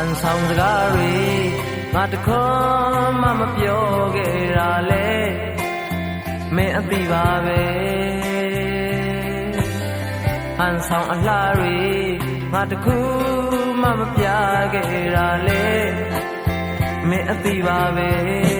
န်ဆောင်စကားတွေငါတခွန်းမှမပြောခဲ့တာလေမင်းအသိပါပဲဟန်ဆောင်အလားတွေငါတခုမှမပြခဲ့တာလေမင်းအသိပါပဲ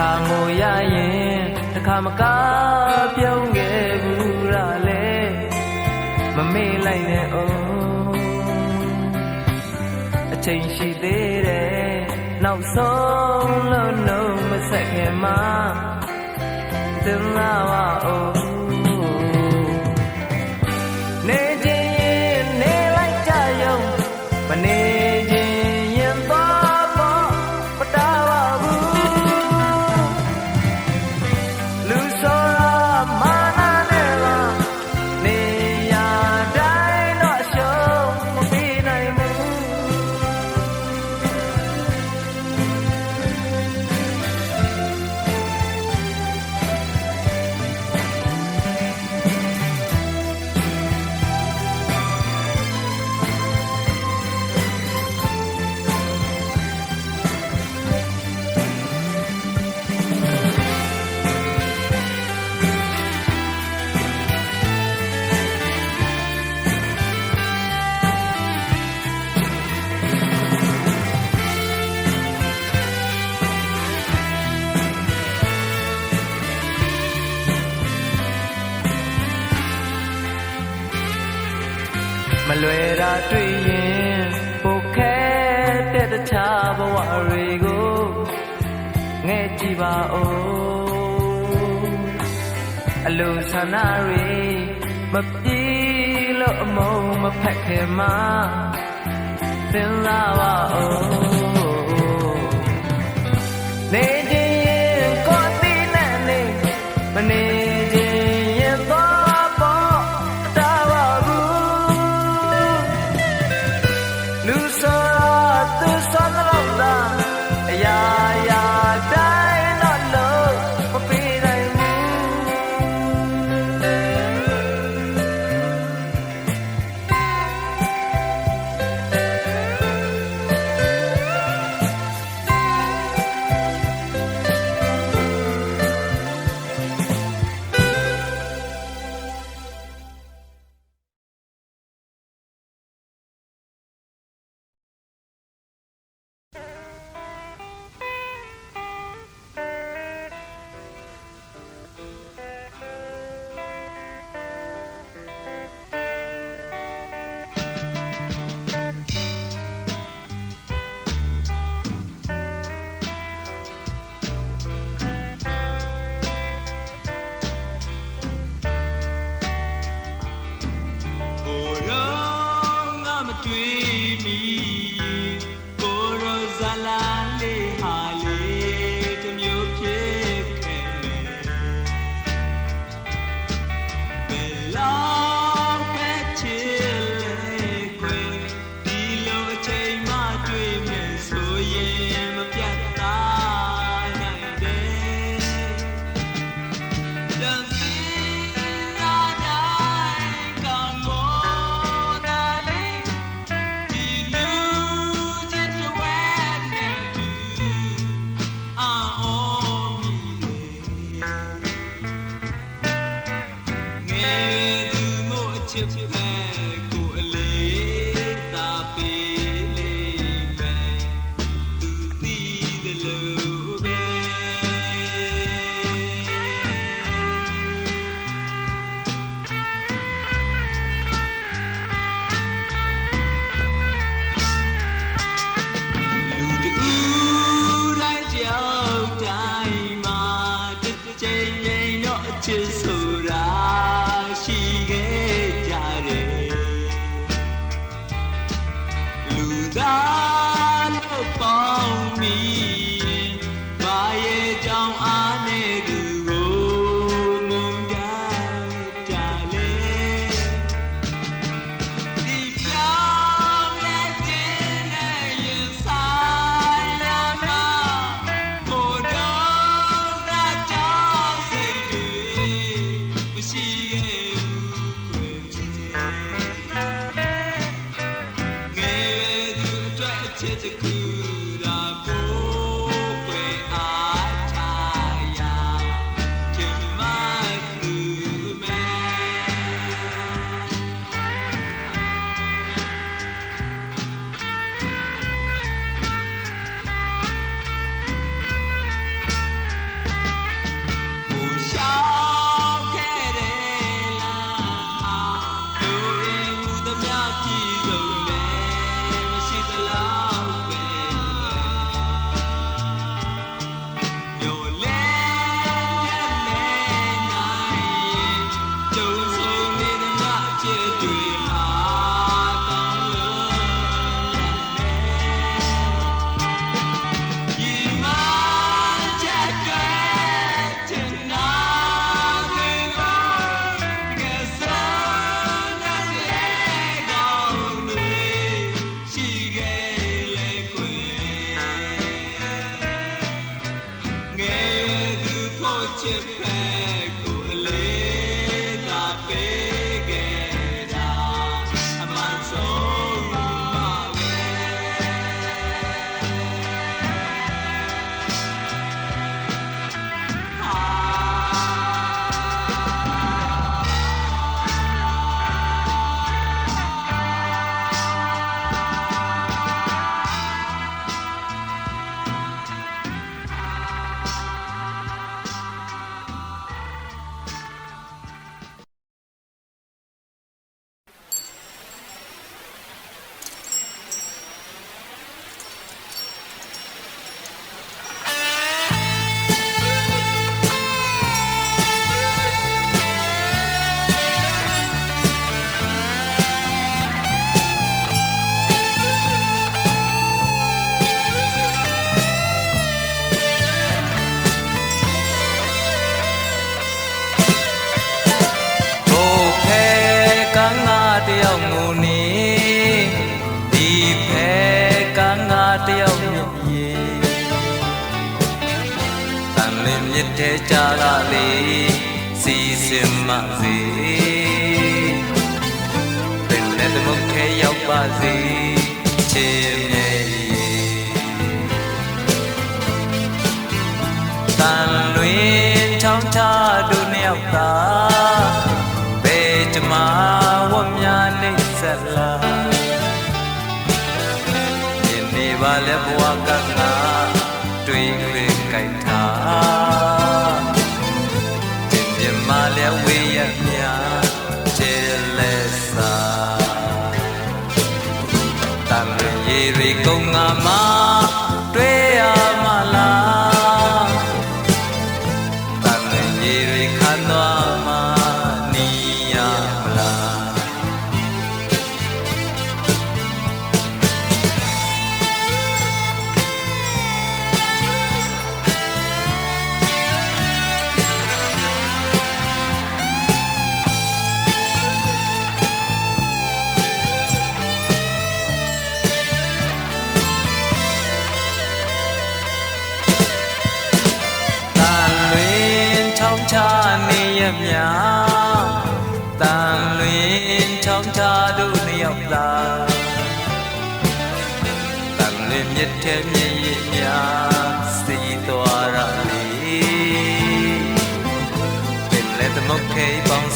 ခါငိုရရင်တခါမကားပြုံးခဲ့ဘူးရလေမမေ့လိုက်နဲ့အိုးအချိန်ရှိသေးတယ်နောက်ဆုံးလို့နှုံးမဆက်ခင်မှာတင်လာပါအိုး မလွယ်တာတွေ့ရင်ပိုခဲတဲ့တခြားဘဝတွေကိုငဲ့ကြည့်ပါဦးအလိုဆန္ဒတွေမပြေလို့အမုံမဖက်ခင်မှာသင်လာပါဦး တဲ့ကြာကလေးစီစဉ်မစေပင်နဲ့သမုတ်ထဲရောက်ပါစေချစ်မြဲရေတန်လွင်ချောင်းချတို့နှစ်ယောက်သာဘယ်တမဝတ်များနေဆက်လာဒီနေ့ပါလဲဘဝကငါတွေ့ခွေကြိုက်တာ ကုန်းငါမ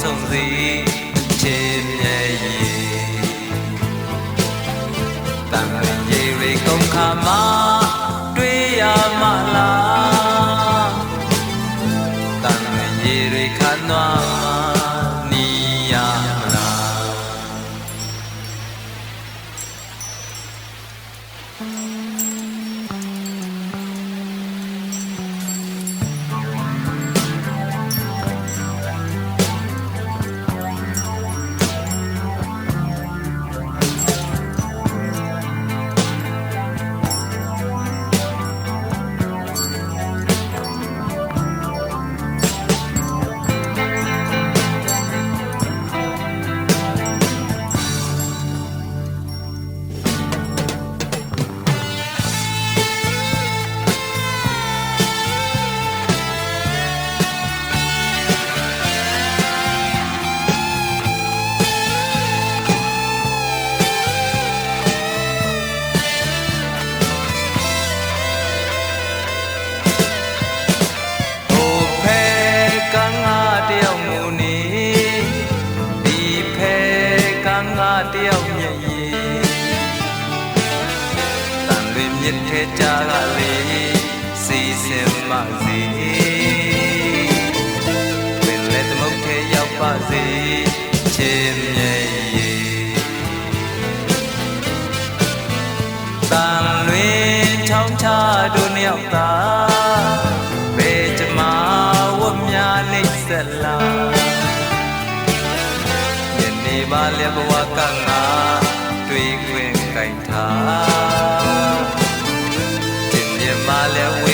ဆုံးစီချစ်မြဲရေတန်လွင်ရေရီကုန်ခါမှာ ငါတယောက်မျက်ရည်တန်လွင်မြစ်ထဲကြာကလေးစီစဉ်မစီပင်လက်သမုတ်ထဲရောက်ပါစေချစ်မြဲရည်တန်လွင်ချောင်းချတို့နှစ်ယောက်သာဘယ်ကြမှာဝတ်များနှိမ့်ဆက်လာ ပါလေဘဝကငါတွေ့ခွင့်ကြိုင်ထားတင်မြမလဲဝေး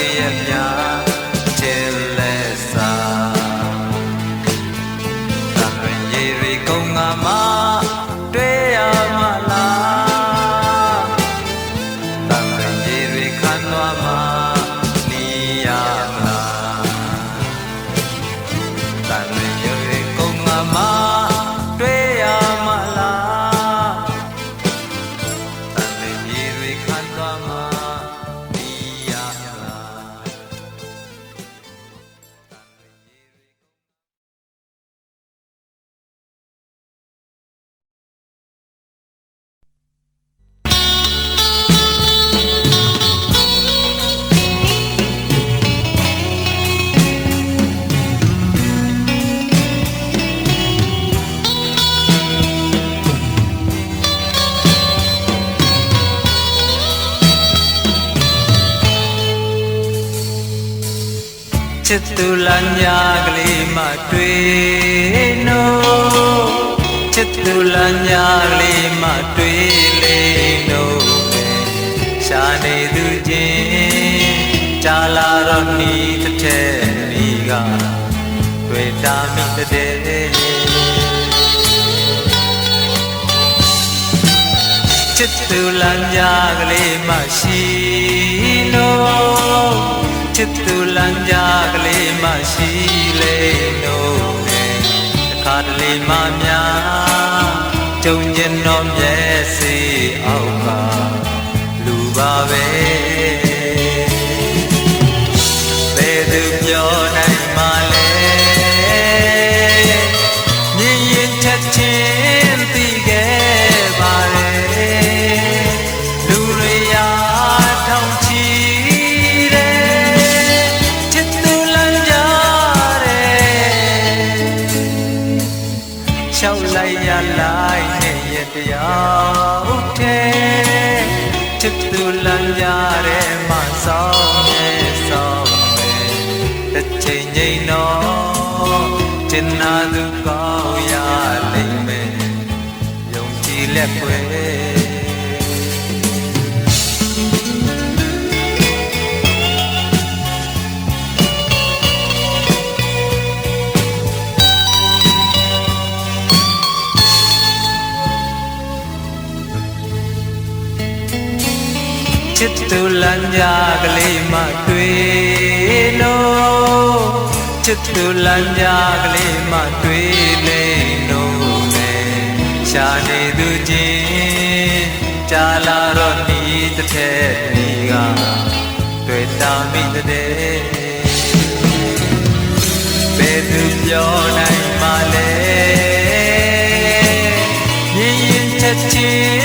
သူလမ်းညာကလေးမှတွေ့နို့ချစ်သူလမ်းညာကလေးမှတွေ့လေနို့ရှာနေသူချင်းကြာလာတော့ဤတစ်ထက်ဤကတွေ့တာမိတဲ့ချစ်သူလမ်းညာကလေးမရှိလို့ ချစ်သူလမ်းညာကလေးမရှိလေလို့နဲ့တခါတလေမှများကြုံကျင်တော့မျက်စိအောက်ကလူပါပဲ မ်းညာကလေးမှတွေ့လို့ချစ်သူလမ်းညာကလေးမှတွေ့လေလို့လေရှာနေသူချင်းကြာလာတော့ဤတစ်ထက်ဤကတွေ့တာမိတဲ့ဘယ်သူပြောနိုင်မှလဲမြင်ရင်ချက်ချင်း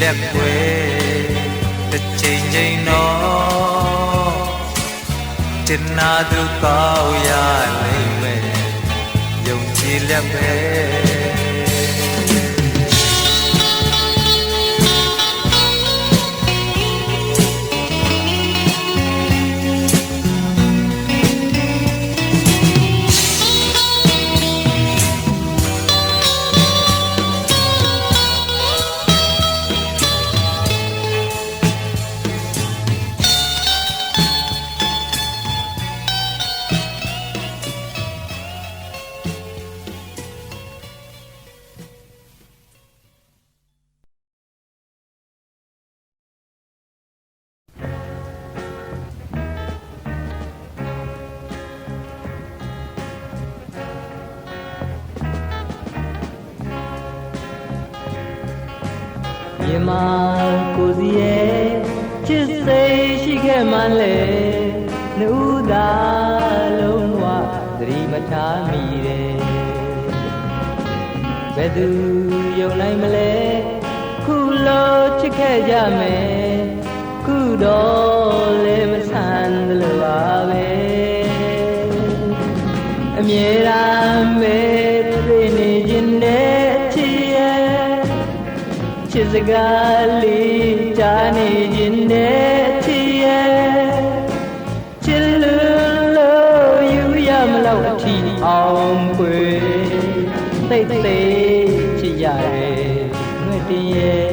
လက်ွယ်တစ်ချိန်ချိန်တော့ကျင်နာသူကောင်းရလိမ့်မယ်ယုံကြည်လက်ပဲ မြမကိုစီရဲ့ချစ်စိတ်ရှိခဲ့မှလဲနှူးသာလုံးဝသတိမထားမိတယ်ဘယ်သူယုံနိုင်မလဲခုလိုချစ်ခဲ့ကြမယ်ခုတော့လည်းမဆန်သလိုပါပဲအမြဲတမ်းပဲ ချစ်စကားလေးကြားနေခြင်းနဲ့ချစ်ရဲ့ချစ်လို့လို့ယူရမလို့အထီအောင်ပွေသိတ်သိတ်ချစ်ရတယ်ငွေတင်ရဲ့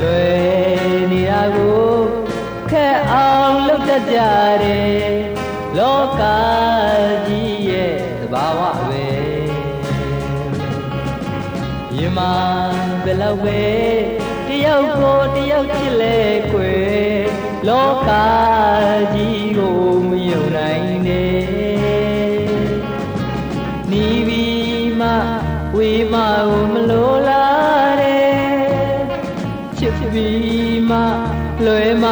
လွယ်နေတာကိုခက်အောင်လုပ်တတ်ကြတယ်လောကကြီး မဘယ်လောက်ပဲတယောက်ကိုတယောက်ချစ်လဲကွယ်လောကကြီးကိုမယုံနိုင်နဲ့နီးပြီးမှဝေးမှကိုမလိုလားတဲ့ချချစ်ပြီးမှလွယ်မ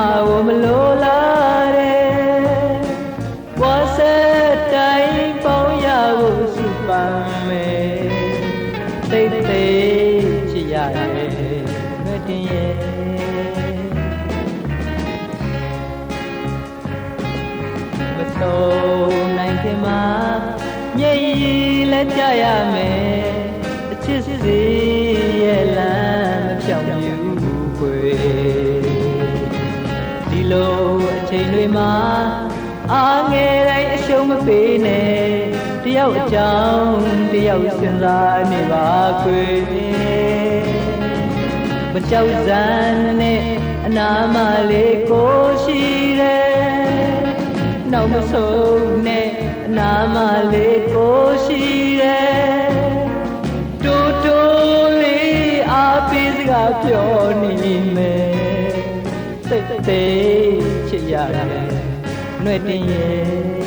ကြီးလက်ကြရမယ်အချစ်စီရဲ့လမ်းမဖြောင့်ပြူခွေဒီလိုအချိန်တွေမှာအားငယ်တိုင်းအရှုံးမပေးနဲ့တယောက်အကြောင်းတယောက်စဉ်းစားနေပါခွေမကြောက်စမ်းနဲ့အနာမလေးကိုရှိတယ်နောက်မဆုံးနဲ့အ နာမလေးကိုရှိတယ်တူတူလေးအားပေးစကားပြောနေမယ်စိတ်သေးချစ်ရတယ်နှွဲ့တင်ရဲ့